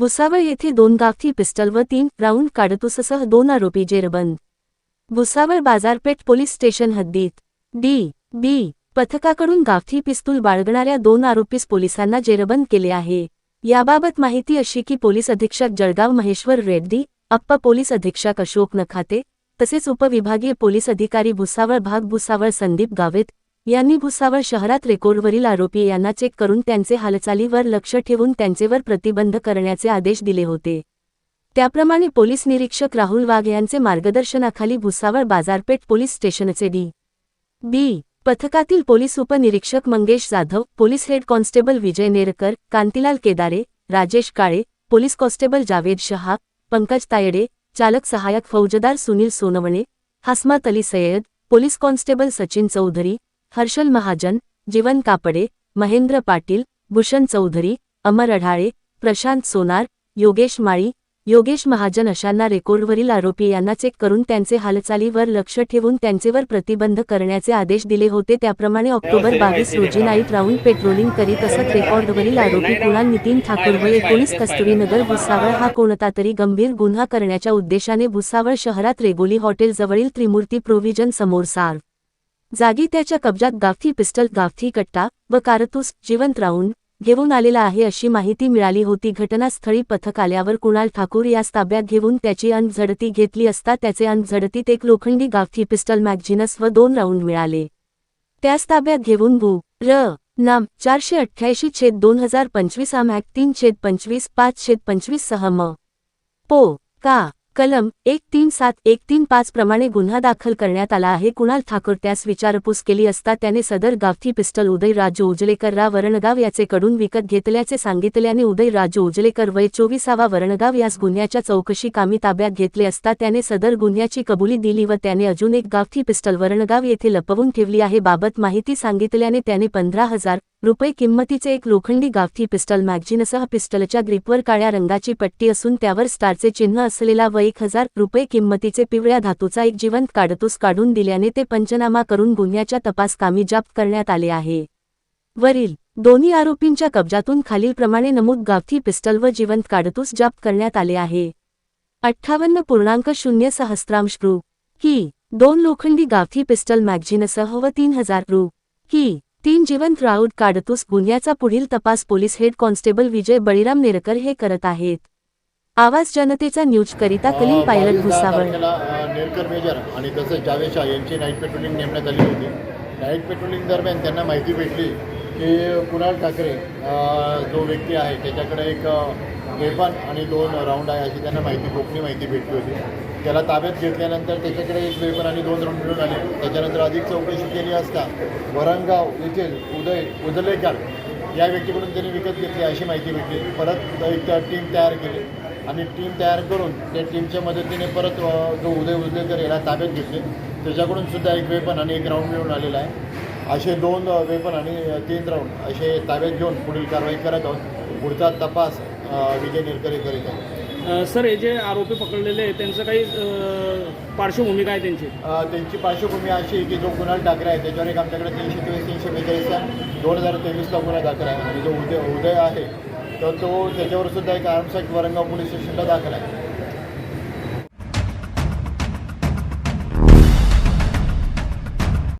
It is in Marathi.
भुसावळ येथे दोन गावठी पिस्टल व तीन राऊंड काडतुससह दोन आरोपी जेरबंद. भुसावळ बाजारपेठ पोलीस स्टेशन हद्दीत. डी. बी. पथकाकडून गावठी पिस्तूल बाळगणाऱ्या दोन आरोपीस पोलिसांना जेरबंद केले आहे. याबाबत माहिती अशी की पोलीस अधीक्षक जळगाव महेश्वर रेड्डी अप्पा पोलीस अधीक्षक अशोक नखाते तसेच उपविभागीय पोलीस अधिकारी भुसावळ भाग भुसावळ संदीप गावेत यांनी भुसावळ शहरात रेकॉर्डवरील आरोपी यांना चेक करून त्यांचे हालचालीवर लक्ष ठेवून त्यांचेवर प्रतिबंध करण्याचे आदेश दिले होते. त्याप्रमाणे पोलीस निरीक्षक राहुल वाघ यांचे मार्गदर्शनाखाली भुसावळ बाजारपेठ पोलीस स्टेशनचे डी. बी. पथकातील पोलीस उपनिरीक्षक Mangesh Jadhav police head constable Vijay Nerkar Kantilal Kedare Rajesh Kale police constable Javed Shah Pankaj Tayde चालक सहाय्यक फौजदार सुनील सोनवणे हस्मात अली सय्यद पोलीस कॉन्स्टेबल सचिन चौधरी हर्षल महाजन जीवन कापडे महेंद्र पाटील भूषण चौधरी अमर अढाळे प्रशांत सोनार योगेश माळी योगेश महाजन अशांना रेकॉर्डवरील आरोपी यांना चेक करून त्यांचे हालचालीवर लक्ष ठेवून त्यांचेवर प्रतिबंध करण्याचे आदेश दिले होते. त्याप्रमाणे ऑक्टोबर बावीस रोजी नाईट राऊंड पेट्रोलिंग करीत असत रेकॉर्डवरील आरोपी कुणाल नितीन ठाकूर व एकोणीस कस्तुरीनगर भुसावळ हा कोणता तरी गंभीर गुन्हा करण्याच्या उद्देशाने भुसावळ शहरात रेगोली हॉटेल जवळील त्रिमूर्ती प्रोव्हिजन समोर सार जागी त्याच्या कब्जात गावठी पिस्टल गावठी कट्टा व कारतूस जिवंत राहून घेऊन आलेला आहे अशी माहिती मिळाली होती. घटनास्थळी पथक आल्यावर कुणाल ठाकूर यास ताब्यात घेऊन त्याची झडती घेतली असता त्याचे झडतीत एक लोखंडी गावठी पिस्टल मॅगझिनस व दोन राऊंड मिळाले. त्यास ताब्यात घेऊन भू र नाम चारशे अठ्ठ्याऐंशी छेद दोन हजार पंचवीस आम मॅग तीन छेद पंचवीस पाच छेद पंचवीस सह म पो का कलम एक तीन सात एक तीन पाच प्रमाणे गुन्हा दाखल करण्यात आला आहे. कुणाल ठाकूर त्यास विचारपूस केली असता त्याने सदर गावठी पिस्टल उदय राजू उजलेकर रा. वरणगाव याचेकडून विकत घेतल्याचे सांगितल्याने उदय राजू उजलेकर वय चोवीसावा वरणगाव यास गुन्ह्याच्या चौकशी कामी ताब्यात घेतले असता त्याने सदर गुन्ह्याची कबुली दिली व त्याने अजून एक गावठी पिस्टल वरणगाव येथे लपवून ठेवली आहे. बाबत माहिती सांगितल्याने त्याने पंधरा हजार रुपये किंमतीचे एक लोखंडी गावठी पिस्टल मॅगझिनसह पिस्टलच्या ग्रिपवर काळ्या रंगाची पट्टी असून त्यावर स्टारचे चिन्ह असलेला व एक हजार रुपये किंमतीचे पिवळ्या धातूचा एक जिवंत काडतूस काढून दिल्याने ते पंचनामा करून गुन्ह्याच्या तपास कामी जप्त करण्यात आले आहे. वरील दोन्ही आरोपींच्या कब्जातून खालीलप्रमाणे नमूद गावठी पिस्टल व जिवंत काडतूस जप्त करण्यात आले आहे. अठ्ठावन्न पूर्णांक शून्य सहस्त्रांश रु. की दोन लोखंडी गावठी पिस्टल मॅगझिनसह व तीन हजार रु. की तीन जिवंत राऊड काढतूस गुन्ह्याचा पुढील तपास police head constable Vijay Baliram Nerkar हे करत आहेत. आवाज जनतेचा न्यूज करिता कलीम पायलट भुसावळ. नेरकर मेजर आणि तसंच जावेद शाह यांची नाईट पेट्रोलिंग नेमण्यात आली होती. नाईट पेट्रोलिंग दरम्यान त्यांना माहिती भेटली की कुणाल ठाकरे जो व्यक्ती आहे त्याच्याकडे एक वेपन आणि दोन राऊंड आहे अशी त्यांना माहिती गोपनीय माहिती भेटली होती. त्याला ताब्यात घेतल्यानंतर त्याच्याकडे एक वेपन आणि दोन राऊंड मिळून आले. त्याच्यानंतर अधिक चौकशी केली असता वरणगाव येथील उदय उदलेकर या व्यक्तीकडून त्यांनी विकत घेतली अशी माहिती भेटली. परत एक टीम तयार केली आणि टीम तयार करून त्या टीमच्या मदतीने परत जो उदय उदलेकर याला ताब्यात घेतले. त्याच्याकडून सुद्धा एक वेपन आणि एक राऊंड मिळून आलेला आहे. असे दोन वेपन आणि तीन राऊंड असे ताब्यात घेऊन पुढील कारवाई करत आहोत. पुढचा तपास विजय निरकर करीत आहेत अ, सर हे जे आरोपी पकडलेले आहेत त्यांचं काही अ, पार्श्वभूमी काय त्यांची? अ, त्यांची पार्श्वभूमी अशी आहे की जो कुणाल ठाकरे आहे त्याच्यावर एक आमच्याकडे तीनशे तेवीस तीनशे बेचाळीसचा दोन हजार तेवीसला गुन्हा दाखल आहे. आणि जो उदय उदय आहे तर तो त्याच्यावर सुद्धा एक आर्मसाईट वरंगाव पोलीस स्टेशनला दाखल आहे.